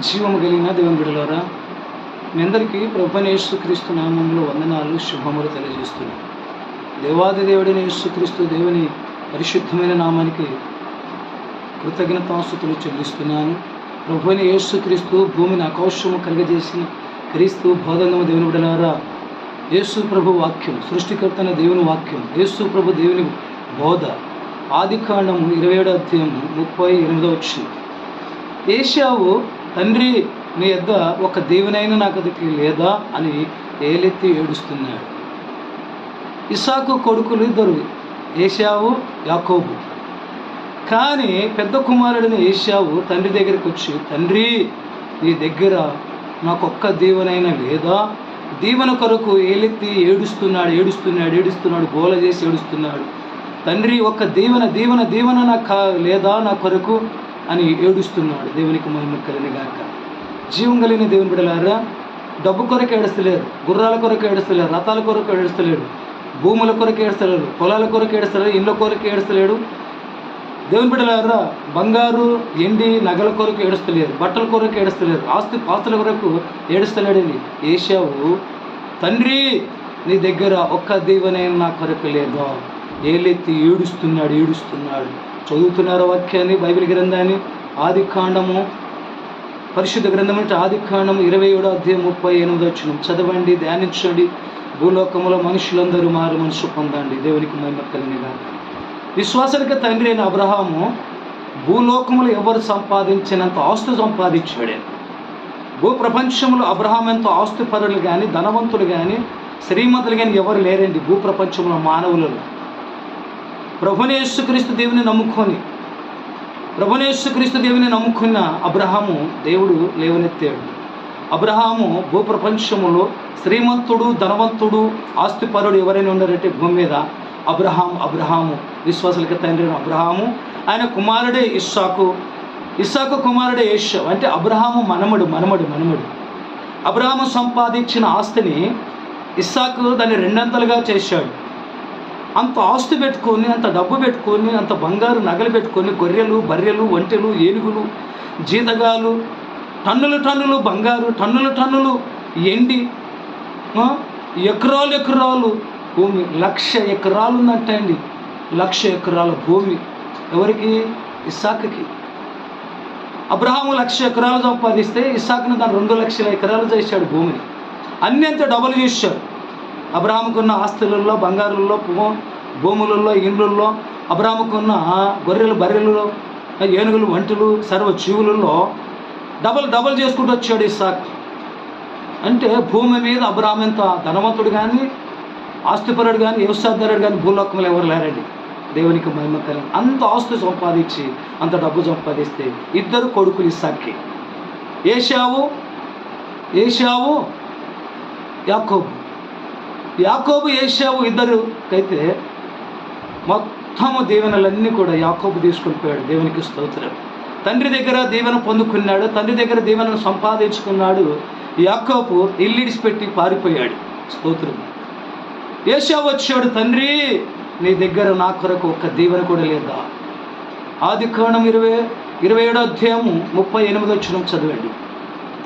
జీవము కలిగిన దేవుని బిడలారా మీ అందరికీ ప్రభుని నామంలో వందనాలు శుభములు తెలియజేస్తున్నాను దేవాది దేవుడిని యేసుక్రీస్తు దేవుని పరిశుద్ధమైన నామానికి కృతజ్ఞతాస్తుతులు చెల్లిస్తున్నాను. ప్రభుని యేసుక్రీస్తు భూమిని ఆకాశము కలిగజేసిన క్రీస్తు బోధనము దేవుని బిడలారా యేసు ప్రభు వాక్యం సృష్టికర్తన దేవుని వాక్యం యేసు ప్రభు దేవుని బోధ. ఆది కాండము ఇరవై ఏడో అధ్యాయం ముప్పై ఎనిమిదో వచ్చింది ఏషావు తండ్రి నీ యొద్ద ఒక దేవునైనా నాకు లేదా అని ఏలెత్తి ఏడుస్తున్నాడు. ఇసాకు కొడుకులు ఇద్దరు ఏషావు యాకోబు. కానీ పెద్ద కుమారుడిని ఏషావు తండ్రి దగ్గరికి వచ్చి తండ్రి నీ దగ్గర నాకు ఒక్క దీవెనైనా లేదా? దీవెన కొరకు ఏలెత్తి ఏడుస్తున్నాడు ఏడుస్తున్నాడు ఏడుస్తున్నాడు గోల చేసి ఏడుస్తున్నాడు. తండ్రి ఒక్క దీవెన దీవెన దీవెన నాకు కా- లేదా నా కొరకు? అని ఏడుస్తున్నాడు దేవునికి మహిమ కలిగిన గాక. జీవం కలిగిన దేవుని బిడలారా డబ్బు కొరకు ఏడుస్తలేరు గుర్రాల కొరకు ఏడుస్తలేరు రథాల కొరకు ఏడుస్తలేడు భూముల కొరకు ఏడుస్తలేడు పొలాల కొరకు ఏడుస్తలేడు ఇండ్ల కొరకు ఏడుస్తలేడు దేవుని బిడ్డలారా బంగారు ఎండి నగల కొరకు ఏడుస్తలేరు బట్టల కొరకు ఏడుస్తలేరు ఆస్తి పాస్తుల కొరకు ఏడుస్తలేడని ఏషావు తండ్రి నీ దగ్గర ఒక్క దీవెనైనా నా కొరకు లేదు. ఏలెత్తి ఏడుస్తున్నాడు ఏడుస్తున్నాడు. చదువుతున్నారు వాక్యాన్ని బైబిల్ గ్రంథాన్ని. ఆది కాండము పరిశుద్ధ గ్రంథం అంటే ఆది కాండం ఇరవై ఏడో అధ్యాయం ముప్పై ఎనిమిది వచ్చిన చదవండి ధ్యానించండి. భూలోకంలో మనుషులందరూ మారు మనసు పొందండి. దేవునికి మహిమ కలిగినగా విశ్వాసానికి తండ్రి అయిన అబ్రహాము భూలోకములు ఎవరు సంపాదించినంత ఆస్తు సంపాదించాడే? భూ ప్రపంచంలో అబ్రహాం ఎంతో ఆస్తుపరులు కానీ ధనవంతులు కానీ శ్రీమంతులు కానీ ఎవరు లేరండి? భూ ప్రపంచంలో మానవులలో. ప్రభునేశ్వక్రీస్తు దేవుని నమ్ముకొని ప్రభునేశ్వక్రీస్తు దేవుని నమ్ముకున్న అబ్రహాము దేవుడు లేవనెత్తాడు. అబ్రహాము భూప్రపంచములో శ్రీమంతుడు ధనవంతుడు ఆస్తిపరుడు ఎవరైనా ఉన్నారంటే భూమి మీద అబ్రహాం అబ్రహాము విశ్వాసులకి తండ్రి అబ్రహాము ఆయన కుమారుడే ఇస్సాకు ఇస్సాకు కుమారుడే యేషు అంటే అబ్రహాము మనమడు మనమడు మనమడు. అబ్రహాము సంపాదించిన ఆస్తిని ఇస్సాకు దాన్ని రెండంతలుగా చేశాడు. అంత ఆస్తి పెట్టుకొని అంత డబ్బు పెట్టుకొని అంత బంగారు నగలు పెట్టుకొని గొర్రెలు బర్రెలు ఒంటెలు ఏనుగులు జీతగాలు టన్నులు టన్నులు బంగారు టన్నులు టన్నులు ఎండి ఎకరాలు ఎకరాలు భూమి. లక్ష ఎకరాలు ఉందంటండి. లక్ష ఎకరాల భూమి. ఎవరికి? ఇస్సాకుకి. అబ్రహాము లక్ష ఎకరాలు సంపాదిస్తే ఇసాక్ను దాని రెండు లక్షల ఎకరాలు చేశాడు భూమిని. అన్ని అంత డబల్ చేశాడు. అబ్రాహంకున్న ఆస్తులలో బంగారులలో భూ- భూములలో ఇండ్లలో అబ్రాహంకున్న గొర్రెలు బర్రెలలో ఏనుగులు వంటలు సర్వ జీవులలో డబల్ డబల్ చేసుకుంటూ వచ్చాడు ఇసాక్ అంటే భూమి మీద అబ్రాహం ఎంత ధనవంతుడు కానీ ఆస్తిపరుడు కానీ వ్యవసాయదారుడు కానీ భూలోకంలో ఎవరు లేరండి. దేవునికి మహిమ కలిగి అంత ఆస్తి సంపాదించి అంత డబ్బు సంపాదిస్తే ఇద్దరు కొడుకులు ఇసాక్కి ఏషావు ఏషావు యాకోబు. యాకోబు ఏషావు ఇద్దరుకైతే మొత్తము దీవెనలన్నీ కూడా యాకోబు తీసుకొనిపోయాడు దేవునికి స్తోత్రం. తండ్రి దగ్గర దీవెన పొందుకున్నాడు తండ్రి దగ్గర దీవెనను సంపాదించుకున్నాడు యాకోబు ఇల్లిడిచిపెట్టి పారిపోయాడు. స్తోత్రం. ఏషావు వచ్చాడు తండ్రి నీ దగ్గర నా కొరకు ఒక్క దీవెన కూడా లేదా? ఆది కాండం ఇరవై ఇరవై ఏడో అధ్యాయం ముప్పై ఎనిమిది వచ్చిన చదవండి.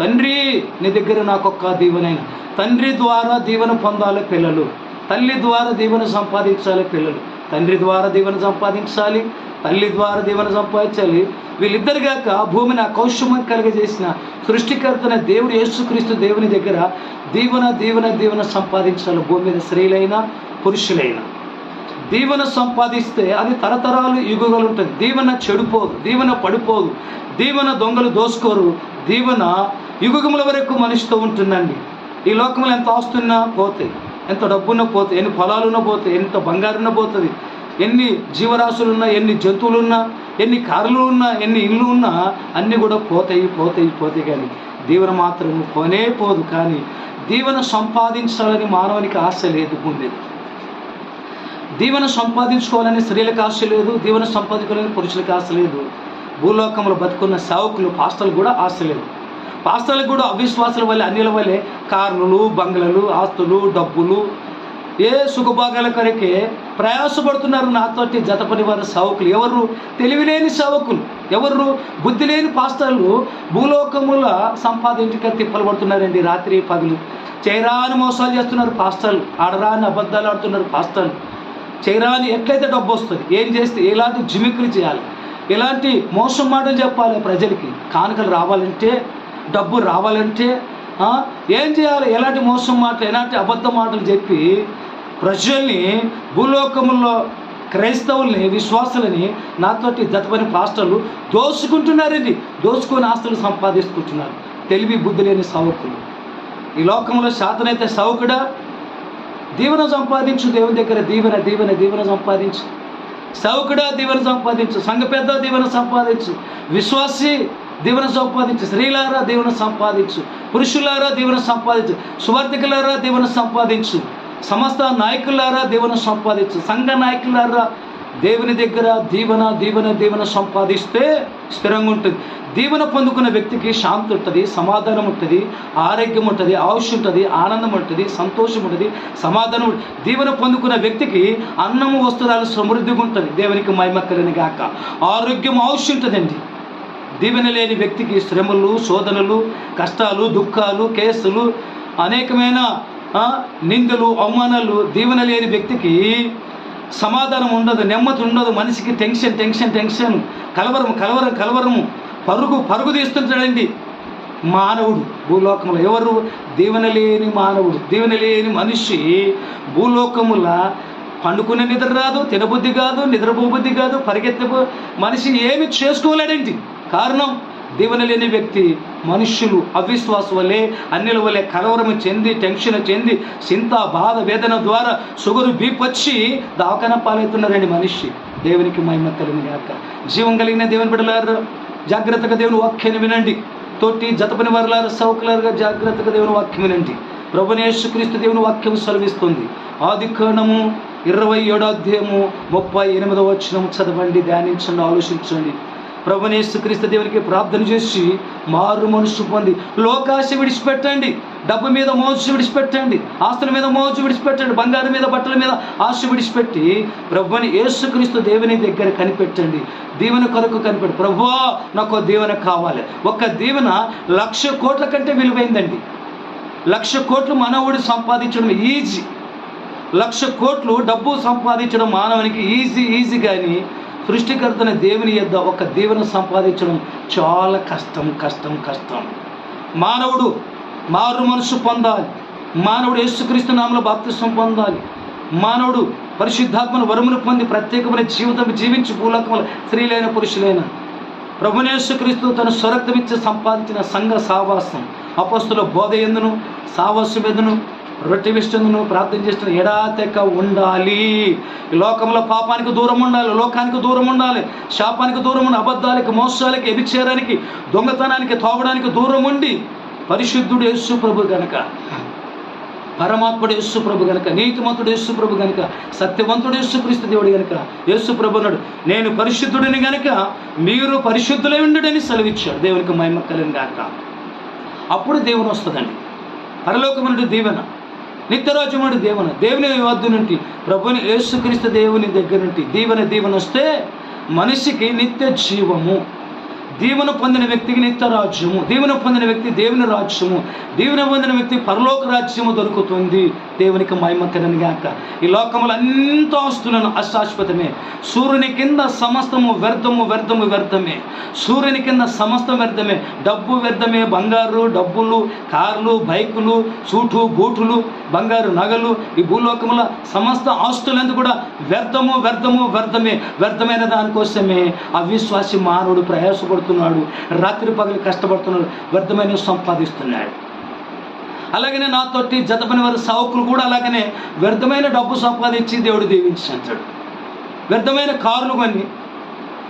తండ్రి నీ దగ్గర నాకొక్క దీవెనైనా తండ్రి ద్వారా దీవెన పొందాలి పిల్లలు. తల్లి ద్వారా దీవెన సంపాదించాలి పిల్లలు. తండ్రి ద్వారా దీవెన సంపాదించాలి తల్లి ద్వారా దీవెన సంపాదించాలి. వీళ్ళిద్దరు గాక భూమిని అకౌశమం కలిగజేసిన సృష్టికర్తన దేవుడు యేసుక్రీస్తు దేవుని దగ్గర దీవెన దీవెన దీవెన సంపాదించాలి. భూమి మీద స్త్రీలైనా పురుషులైనా. దీవెన సంపాదిస్తే అది తరతరాలు యుగలు ఉంటుంది దీవెన చెడిపోదు దీవెన పడిపోదు. దీవెన దొంగలు దోసుకోరు. దీవెన యుగముల వరకు మనిషితో ఉంటుందండి. ఈ లోకంలో ఎంత ఆస్తున్నా పోతాయి ఎంత డబ్బున్నా పోతాయి ఎన్ని పొలాలున్నా పోతాయి ఎంత బంగారున్నా పోతుంది ఎన్ని జీవరాశులున్నా ఎన్ని జంతువులున్నా ఎన్ని కార్లు ఉన్నా ఎన్ని ఇళ్ళు ఉన్నా అన్నీ కూడా పోతాయి పోతాయి పోతాయి కానీ దీవెన మాత్రం పోనే పోదు కానీ దీవెన సంపాదించాలని మానవునికి ఆశ లేదు ఉండేది దీవెన సంపాదించుకోవాలని స్త్రీలకు ఆశ లేదు దీవెన సంపాదించుకోవాలని పురుషులకు ఆశ లేదు భూలోకంలో బతుకున్న సేవకులు పాస్టర్లు కూడా ఆశ లేదు. పాస్టర్లకు కూడా అవిశ్వాసుల వల్లే అన్యుల వల్లే కార్లు బంగ్లలు ఆస్తులు డబ్బులు. ఏ సుఖభాగాల కొరకే ప్రయాసపడుతున్నారు నాతోటి జతపని వారి సావుకులు ఎవరు తెలివిలేని సావుకులు ఎవరు బుద్ధి లేని పాస్టర్లు? భూలోకముల సంపాదించక తిప్పలు పడుతున్నారండి రాత్రి పగులు. చైరాని మోసాలు చేస్తున్నారు పాస్టర్లు. ఆడరాని అబద్ధాలు ఆడుతున్నారు పాస్టర్లు. చైరాని ఎట్లయితే డబ్బు వస్తుంది ఏం చేస్తే ఎలాంటి జిమికులు చేయాలి? ఇలాంటి మోసం మాటలు చెప్పాలి ప్రజలకి? కానుకలు రావాలంటే డబ్బు రావాలంటే ఏం చేయాలి? ఎలాంటి మోసం మాటలు ఎలాంటి అబద్ధ మాటలు చెప్పి ప్రజల్ని భూలోకముల్లో క్రైస్తవుల్ని విశ్వాసులని నాతోటి దత్తపని పాస్టర్లు దోసుకుంటున్నారండి. దోసుకొని ఆస్తులు సంపాదించుకుంటున్నారు. తెలివి బుద్ధి లేని సౌకులు ఈ లోకంలో శాతనైతే సౌకుడా దీవెన సంపాదించు దేవుని దగ్గర దీవెన దీవెన దీవెన సంపాదించు. సౌకుడా దీవెన సంపాదించు. సంఘ పెద్ద దీవెన సంపాదించు. విశ్వాసి దీవెన సంపాదించు. స్త్రీలారా దీవెన సంపాదించు. పురుషులారా దీవెన సంపాదించు. సువర్తికులారా దీవెన సంపాదించు. సమస్త నాయకులారా దీవెన సంపాదించు. సంఘ నాయకులారా దేవుని దగ్గర దీవెన దీవెన దీవెన సంపాదిస్తే స్థిరంగా ఉంటుంది. దీవెన పొందుకున్న వ్యక్తికి శాంతి ఉంటుంది సమాధానం ఉంటుంది ఆరోగ్యం ఉంటుంది ఆయుష్ ఉంటుంది ఆనందం ఉంటుంది సంతోషం ఉంటుంది సమాధానం ఉంటుంది. దీవెన పొందుకున్న వ్యక్తికి అన్నము వస్త్రాలు సమృద్ధిగా ఉంటుంది. దేవునికి మైమక్కలని గాక. ఆరోగ్యం ఆయుష్ ఉంటుందండి. దీవెన లేని వ్యక్తికి శ్రమలు శోధనలు కష్టాలు దుఃఖాలు కేసులు అనేకమైన నిందలు అవమానాలు దీవెన లేని వ్యక్తికి సమాధానం ఉండదు నెమ్మది ఉండదు మనిషికి టెన్షన్ టెన్షన్ టెన్షన్ కలవరం కలవరం కలవరము పరుగు పరుగు తీస్తుంటాడండి. మానవుడు భూలోకములో ఎవరు? దీవెన లేని మానవుడు దీవెన లేని మనిషి భూలోకముల పండుకునే నిద్ర రాదు తినబుద్ధి కాదు నిద్రపోబుద్ధి కాదు పరిగెత్తబో మనిషి ఏమి చేసుకోలేడండి. కారణం దీవెన లేని వ్యక్తి మనుష్యులు అవిశ్వాస వలె అన్నిల వలె కలవరం చెంది టెన్షన్ చెంది చింత బాధ వేదన ద్వారా సుగరు బీప్ వచ్చి దావకన పాలవుతున్నారండి మనిషి. దేవునికి మహిమ కలిగిన గాక. జీవం కలిగిన దేవుని బిడ్డలారు జాగ్రత్తగా దేవుని వాక్యాన్ని వినండి. తోటి జతపని వారులారు సౌకులారుగా జాగ్రత్తగా దేవుని వాక్యం వినండి. ప్రభునేశ్వక్రీస్తు దేవుని వాక్యం సెలవిస్తుంది. ఆది ఇరవై ఏడో అధ్యాయము ముప్పై ఎనిమిదవ వచ్చినము చదవండి ధ్యానించండి ఆలోచించండి. ప్రభునేశ్వక్రీస్తు దేవునికి ప్రార్థన చేసి మారు మనసు పొంది. లోకాశ విడిచిపెట్టండి. డబ్బు మీద మోజు విడిచిపెట్టండి. ఆస్తుల మీద మోజు విడిచిపెట్టండి. బంగారం మీద బట్టల మీద ఆశ విడిచిపెట్టి ప్రభుని యేసుక్రీస్తు దేవుని దగ్గర కనిపెట్టండి. దీవెన కొరకు కనిపెట్టి. ప్రభు నాకు దీవెన కావాలి. ఒక్క దీవెన లక్ష కోట్ల కంటే విలువైందండి. లక్ష కోట్లు మనవుడు సంపాదించడం ఈజీ. లక్ష కోట్లు డబ్బు సంపాదించడం మానవునికి ఈజీ ఈజీ కానీ సృష్టికర్తన దేవుని యొద్ద ఒక దీవెన సంపాదించడం చాలా కష్టం కష్టం కష్టం. మానవుడు మారు మనసు పొందాలి. మానవుడు యేసుక్రీస్తు నామలో బాప్తిసం పొందాలి. మానవుడు పరిశుద్ధాత్మను వరమును పొంది ప్రత్యేకమైన జీవితం జీవించి భూలోకముల స్త్రీలైన పురుషులైన. ప్రభునేశ్వక్రీస్తు తన స్వరక్తమిచ్చి సంపాదించిన సంఘ సావాసం అపస్తుల బోధ ఎందును? సావాసం ఎందును? రొట్టె విష్టమును ప్రార్థన చేస్తున్న ఎడాతెక్క ఉండాలి. లోకంలో పాపానికి దూరం ఉండాలి లోకానికి దూరం ఉండాలి శాపానికి దూరం ఉండి అబద్ధాలకి మోసాలకి ఎబిచేరానికి దొంగతనానికి తోవడానికి దూరం ఉండి పరిశుద్ధుడు యేసు ప్రభు గనక పరమాత్ముడు యేసు ప్రభు గనుక నీతిమంతుడు యేసు ప్రభు సత్యవంతుడు యేసు క్రీస్తు దేవుడు గనుక యేసు ప్రభు అన్నాడు నేను పరిశుద్ధుడిని గనక మీరు పరిశుద్ధులై ఉండడని సెలవిచ్చాడు దేవునికి మహిమ కలిగిన గాక. అప్పుడు దేవుని వస్తుందండి. పరలోకమునుడు దీవెన. నిత్యరాజ్యముడి దేవుని దేవుని వద్ద నుండి ప్రభుని యేసుక్రీస్తు దేవుని దగ్గర నుండి దీవెన దీవెన వస్తే మనిషికి నిత్య జీవము. దీవెన పొందిన వ్యక్తికి నిత్య రాజ్యము. దీవెన పొందిన వ్యక్తి దేవుని రాజ్యము. దీవెన పొందిన వ్యక్తి పరలోక రాజ్యము దొరుకుతుంది. దేవునికి మహిమకరని గాక. ఈ లోకములు అంత ఆస్తులను అశాశ్వతమే. సూర్యుని కింద సమస్తము వ్యర్థము వ్యర్థము వ్యర్థమే. సూర్యుని కింద సమస్తం వ్యర్థమే. డబ్బు వ్యర్థమే. బంగారు డబ్బులు కార్లు బైకులు సూటు బూటులు బంగారు నగలు. ఈ భూలోకముల సమస్త ఆస్తులందు కూడా వ్యర్థము వ్యర్థము వ్యర్థమే. వ్యర్థమైన దానికోసమే అవిశ్వాసి మానవుడు ప్రయాసపడుతుంది కష్టపడుతున్నాడు రాత్రి పగలు కష్టపడుతున్నాడు. వ్యర్థమైన సంపాదిస్తున్నాడు. అలాగనే నాతోటి జతపని వారి సావుకులు కూడా అలాగనే వ్యర్థమైన డబ్బు సంపాదించి దేవుడు దీవించి అంటాడు వ్యర్థమైన కార్లు కొన్ని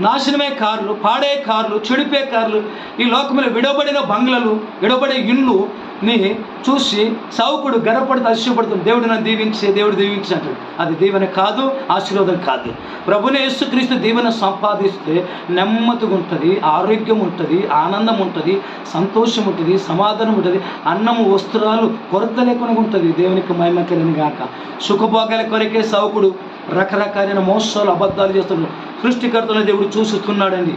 నాశనమే కార్లు పాడే కార్లు చెడిపే కార్లు ఈ లోకంలో విడబడిన బంగ్లలు విడబడే ఇండ్లు ని చూసి సౌకుడు గర్వపడుతూ అతిశయపడుతుంది దేవుడు నన్ను దీవించే దేవుడు దీవించినట్టు. అది దీవెన కాదు ఆశీర్వాదం కాదు. ప్రభుని యేసుక్రీస్తు దీవెన సంపాదిస్తే నెమ్మదిగా ఉంటుంది ఆరోగ్యం ఉంటుంది ఆనందం ఉంటుంది సంతోషం ఉంటుంది సమాధానం ఉంటుంది అన్నము వస్త్రాలు కొరత లేకుండా ఉంటుంది. దేవునికి మహిమ కలిగిన గాక. సుఖభోగాల కొరకే సౌకుడు రకరకాలైన మోసాలు అబద్ధాలు చేస్తున్నాడు. సృష్టికర్తను దేవుడు చూస్తున్నాడండి.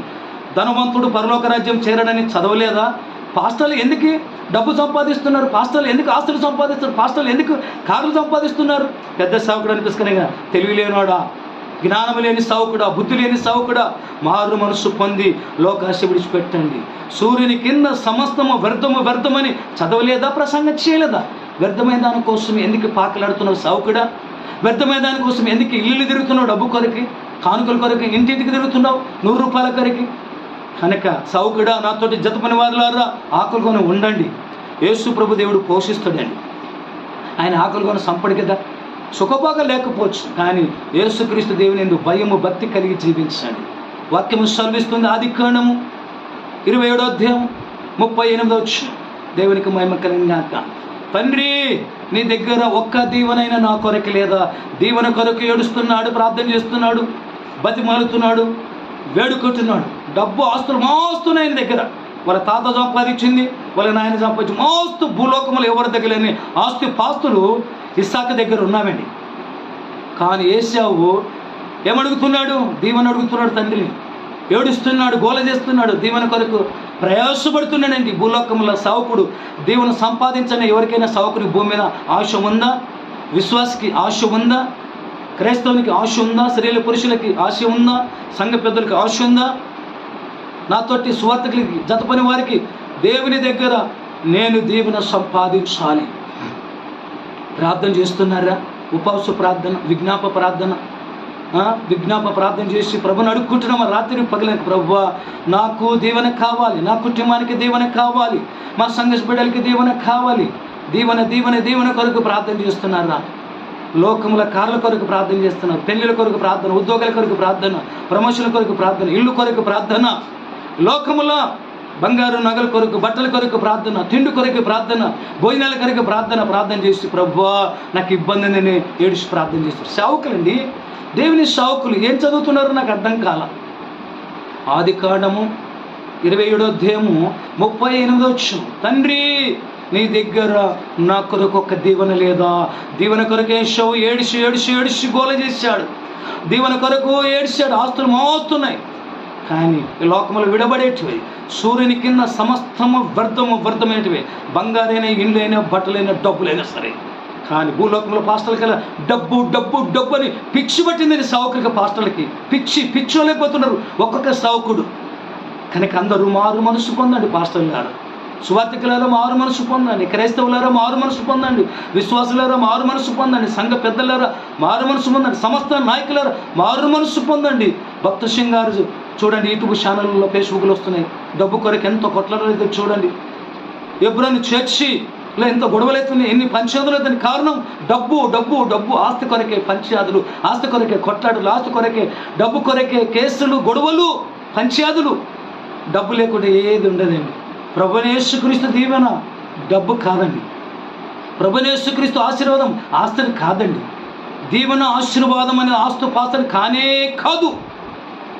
ధనవంతుడు పరలోక రాజ్యం చేరడని చదవలేదా? పాస్టర్లు ఎందుకు డబ్బు సంపాదిస్తున్నారు పాస్టర్లు ఎందుకు ఆస్తులు సంపాదిస్తున్నారు పాస్టర్లు ఎందుకు కార్లు సంపాదిస్తున్నారు? పెద్ద సావుకుడు అనిపిస్తున్నాయి కదా తెలివి లేనివాడా? జ్ఞానం లేని సావుకుడా? బుద్ధి లేని సావుకుడా? మారు మనసు పొంది లోకాశ విడిచిపెట్టండి. సూర్యుని కింద సమస్తము వ్యర్థము వ్యర్థమని చదవలేదా? ప్రసంగం చేయలేదా? వ్యర్థమైన దానికోసం ఎందుకు పాకలాడుతున్నావు సావుకుడా? వ్యర్థమైన దానికోసం ఎందుకు ఇల్లు తిరుగుతున్నావు డబ్బు కొరకి? కానుకల కొరకు? ఇంటింటికి తిరుగుతున్నావు? నూరు రూపాయల కొరకి? కనుక సౌకుడా నాతోటి జతపని వారులారా ఆకులుకొని ఉండండి. యేసు ప్రభు దేవుడు పోషిస్తాడండి. ఆయన ఆకులుకొని సంపడి కదా. సుఖభోగం లేకపోవచ్చు కానీ యేసుక్రీస్తు దేవుని ఎందుకు భయము భక్తి కలిగి జీవించండి. వాక్యము సెలవిస్తుంది ఆది కణము ఇరవై ఏడో అధ్యాయం ముప్పై ఎనిమిదో వచ్చు దేవునికి మహిమ కలిగినాక. తండ్రి నీ దగ్గర ఒక్క దీవెనైనా నా కొరకు లేదా? దీవెన కొరకు ఏడుస్తున్నాడు ప్రార్థన చేస్తున్నాడు బతిమాలుతున్నాడు వేడుకుంటున్నాడు. డబ్బు ఆస్తులు మోస్తున్నాయి ఆయన దగ్గర. వాళ్ళ తాత సంపాదించింది వాళ్ళ నాయన సంపాదించి మోస్తు భూలోకములు ఎవరి దగ్గర లేని ఆస్తి పాస్తులు ఇస్సాక దగ్గర ఉన్నామండి. కానీ ఏసావు ఏమడుగుతున్నాడు? దీవెన అడుగుతున్నాడు తండ్రిని. ఏడుస్తున్నాడు గోల చేస్తున్నాడు. దీవెన కొరకు ప్రయాసపడుతున్నాడండి భూలోకంలో సావుకుడు. దేవుని సంపాదించని ఎవరికైనా సావుకుని భూమి మీద ఆశ ఉందా? విశ్వాసకి ఆశ ఉందా? క్రైస్తవునికి ఆశ ఉందా? స్త్రీల పురుషులకి ఆశ ఉందా? సంఘ పెద్దలకి ఆశ ఉందా? నాతోటి స్వార్థకులకి జతపని వారికి దేవుని దగ్గర నేను దీవెన సంపాదించాలి. ప్రార్థన చేస్తున్నారా? ఉపవాస ప్రార్థన విజ్ఞాప ప్రార్థన విజ్ఞాప ప్రార్థన చేసి ప్రభుని అడుక్కుంటున్నామా? రాత్రి పగలేదు ప్రభు నాకు దీవెన కావాలి నా కుటుంబానికి దీవెన కావాలి మా సంఘ బిడ్డలకి దీవెన కావాలి. దీవెన దీవెన దీవెన కొరకు ప్రార్థన చేస్తున్నారా? లోకముల కార్ల కొరకు ప్రార్థన చేస్తున్నారు? పెళ్ళిల కొరకు ప్రార్థన ఉద్యోగాల కొరకు ప్రార్థన ప్రమోషన్ల కొరకు ప్రార్థన ఇల్లు కొరకు ప్రార్థన. లోకముల బంగారు నగల కొరకు బట్టల కొరకు ప్రార్థన తిండి కొరకు ప్రార్థన భోజనాల కొరకు ప్రార్థన ప్రార్థన చేసి ప్రభు నాకు ఇబ్బంది నేను ఏడిచి ప్రార్థన చేస్తారు. సావుకులండి దేవుని సావుకులు ఏం చదువుతున్నారో నాకు అర్థం కాల. ఆది కాండము ఇరవై ఏడో అధ్యాయము ముప్పై ఎనిమిదో వచ్చు తండ్రి నీ దగ్గర నా కొరకు ఒక దీవెన లేదా? దీవెన కొరకే ఏషావు ఏడిసి ఏడిసి ఏడిసి గోల చేశాడు. దీవెన కొరకు ఏడిశాడు ఆస్తులు మోస్తున్నాయి. కానీ ఈ లోకములు విడబడేటివి. సూర్యుని కింద సమస్తము వ్యర్థము వ్యర్థమైనటివి. బంగారైన ఇండ్లైన బట్టలైన డబ్బులైనా సరే. కానీ భూలోకంలో పాస్టర్లకి డబ్బు డబ్బు డబ్బు అని పిచ్చి పట్టింది సావుకులకి పాస్టర్లకి పిచ్చి పిచ్చోలేకపోతున్నారు ఒక్కొక్క సావుకుడు. కనుక అందరూ మారు మనసు పొందండి పాస్టర్లు గారు సువార్థికులారా మారు మనసు పొందండి. క్రైస్తవులారా మారు మనసు పొందండి. విశ్వాసులారా మారు మనసు పొందండి. సంఘ పెద్దలారా మారు మనసు పొందండి. సమస్త నాయకులారా మారు మనసు పొందండి. భక్త సింగ్ గారు చూడండి యూట్యూబ్ ఛానల్లో ఫేస్బుక్లో వస్తున్నాయి. డబ్బు కొరకు ఎంత కొట్లాడలేదు చూడండి. ఎప్పుడైనా ఇలా ఎంత గొడవలు అవుతున్నాయి ఎన్ని పంచాదులు దానికి కారణం డబ్బు డబ్బు డబ్బు ఆస్తి కొరకే పంచాదులు ఆస్తి కొరకే కొట్లాడులు ఆస్తి కొరకే డబ్బు కొరకే కేసులు గొడవలు పంచాదులు డబ్బు లేకుండా ఏది ఉండదండి. ప్రభునేశ్వరిస్తు దీవెన డబ్బు కాదండి. ప్రభునేశ్వరిస్తు ఆశీర్వాదం ఆస్తిని కాదండి. దీవెన ఆశీర్వాదం అనే ఆస్తు పాస్తని కానే కాదు.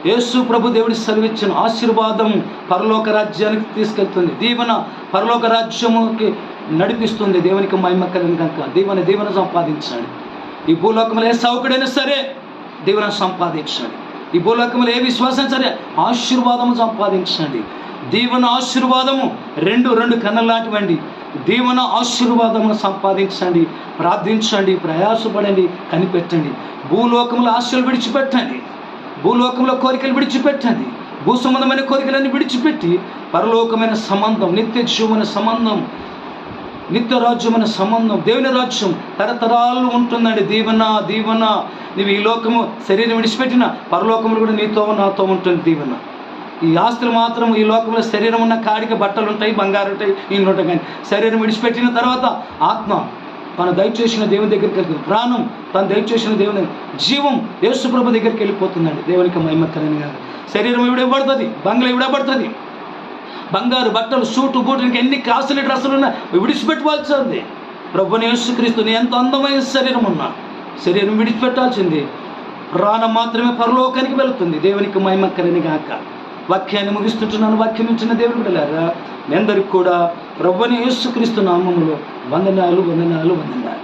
యేసు ప్రభు దేవుడి సెలవిచ్చిన ఆశీర్వాదం పరలోక రాజ్యానికి తీసుకెళ్తుంది. దీవెన పరలోక రాజ్యముకి నడిపిస్తుంది. దేవునికి మహిమ కలిగిన కనుక దీవెన దీవెన సంపాదించాడు. ఈ భూలోకంలో ఏ సౌకుడైనా సరే దీవెన సంపాదించాడు. ఈ భూలోకంలో ఏ విశ్వాసం సరే ఆశీర్వాదము సంపాదించండి. దీవెన ఆశీర్వాదము రెండు రెండు కన్నులాంటివండి దీవెన ఆశీర్వాదమును సంపాదించండి. ప్రార్థించండి ప్రయాసపడండి కనిపెట్టండి. భూలోకంలో ఆశలు విడిచిపెట్టండి. భూలోకంలో కోరికలు విడిచిపెట్టండి. భూ సంబంధమైన కోరికలన్నీ విడిచిపెట్టి పరలోకమైన సంబంధం నిత్య జీవమైన సంబంధం నిత్య రాజ్యమైన సంబంధం దేవుని రాజ్యం తరతరాలు ఉంటుందండి. దీవెన దీవెన. నువ్వు ఈ లోకము శరీరం విడిచిపెట్టిన పరలోకములు కూడా నీతో నాతో ఉంటుంది దీవెన. ఈ ఆస్తులు మాత్రం ఈ లోకంలో శరీరం ఉన్న కాడికి బట్టలు ఉంటాయి బంగారు ఉంటాయి ఇంట్లో ఉంటాయి కానీ శరీరం విడిచిపెట్టిన తర్వాత ఆత్మ తను దయచేసిన దేవుని దగ్గరికి వెళ్తుంది. ప్రాణం తను దయచేసిన దేవుని జీవం యేసుప్రభు దగ్గరికి వెళ్ళిపోతుందండి. దేవునికి మహిమ కలిగిన శరీరం ఇవిడబడుతుంది. బంగ్లా ఇవిడబడుతుంది. బంగారు బట్టలు సూటు బూటు ఇంకా ఎన్ని కాసులు డ్రెస్సులు ఉన్నా విడిచిపెట్టుకోవాల్సింది ప్రభుని యేసుక్రీస్తుని ఎంత అందమైన శరీరం ఉన్నా శరీరం విడిచిపెట్టాల్సింది. ప్రాణం మాత్రమే పరలోకానికి వెళుతుంది. దేవునికి మహిమక్కరని గాక. వాక్యాన్ని ముగిస్తుంటున్నాను వాక్యం ఇచ్చిన దేవుడు బిడ్డలారా మీ అందరికి కూడా ప్రభుని యేసుక్రీస్తు నామములో వందనాలు వందనాలు వందనాలు.